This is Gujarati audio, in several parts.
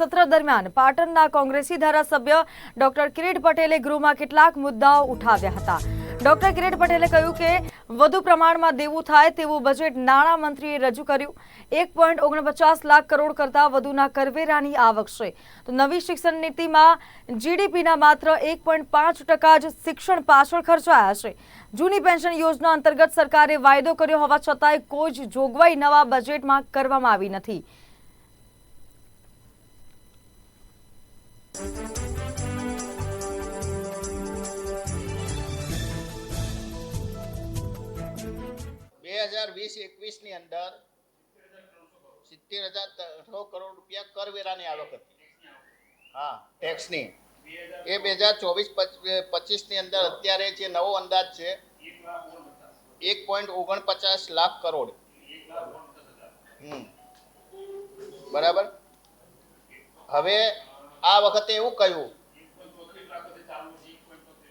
સત્ર દરમિયાન પાટણના કોંગ્રેસી ધારાસભ્ય ડોક્ટર કિરીટ પટેલે ગૃહમાં કેટલાક મુદ્દાઓ ઉઠાવ્યા હતા. ડોક્ટર કિરીટ પટેલે કહ્યું કે, વધુ પ્રમાણમાં દેવું થાય તેવું બજેટ નાણાં મંત્રીએ રજૂ કર્યું. એક પોઈન્ટ ઓગણપચાસ લાખ કરોડ કરતાં વધુના કરવેરાની આવક છે તો નવી શિક્ષણ નીતિમાં જીડીપીના માત્ર એક પોઈન્ટ પાંચ ટકા જ શિક્ષણ પાછળ ખર્ચાયા છે. જૂની પેન્શન યોજના અંતર્ગત સરકારે વાયદો કર્યો હોવા છતાંય કોઈ જ જોગવાઈ નવા બજેટમાં કરવામાં આવી નથી. બે હજાર વીસ એકવીસની અંદર સિત્તેર હજાર ત્રણસો કરોડ રૂપિયા કરવેરાની આવક હતી. હા ટેક્સની એ બે હજાર ચોવીસ પચીસની અંદર અત્યારે જે નવો અંદાજ છે, એક પોઈન્ટ ઓગણપચાસ લાખ કરોડ. હમ. બરાબર? હવે આ વખતે એવું કહ્યું.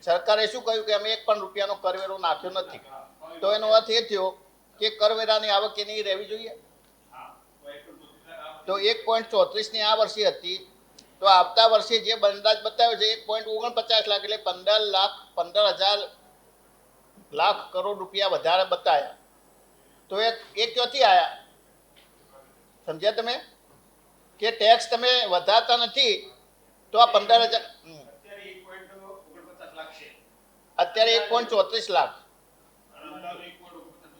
સરકારે શું કહ્યું કે અમે એક પણ રૂપિયાનો કરવેરો નાખ્યો નથી. તો એનો અર્થ એ થયો કે કરવેરાની આવક એની રહેવી જોઈએ? તો એક પોઈન્ટ ચોત્રીસની આ વર્ષે હતી. તો આવતા વર્ષે જે અંદાજ બતાવ્યો છે, એક પોઈન્ટ ઓગણપચાસ લાખ એટલે પંદર લાખ, પંદર હજાર લાખ કરોડ રૂપિયા વધારે બતાવ્યા તો એ એ ક્યાંથી આવ્યા સમજ્યા તમે? કે ટેક્સ તમે વધારતા નથી તો આ પંદર હજાર અત્યારે એક પોઈન્ટ ચોત્રીસ લાખ.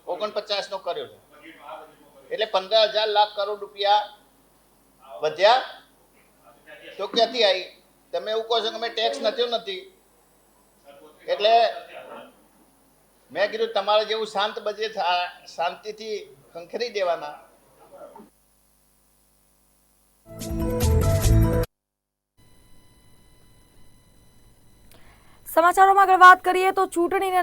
ઓગણપચાસ નો કર્યો. છે. એટલે પંદર હજાર લાખ કરોડ રૂપિયા વધ્યા? તો ક્યાંથી આવી? તમે એવું કહો છો કે અમે ટેક્સ નથી નથી. એટલે મેં કીધું તમારે જેવું શાંત બજેટ શાંતિથી ખંખેરી દેવાના. સમાચારોમાં આગળ વાત કરીએ તો ચૂંટણીને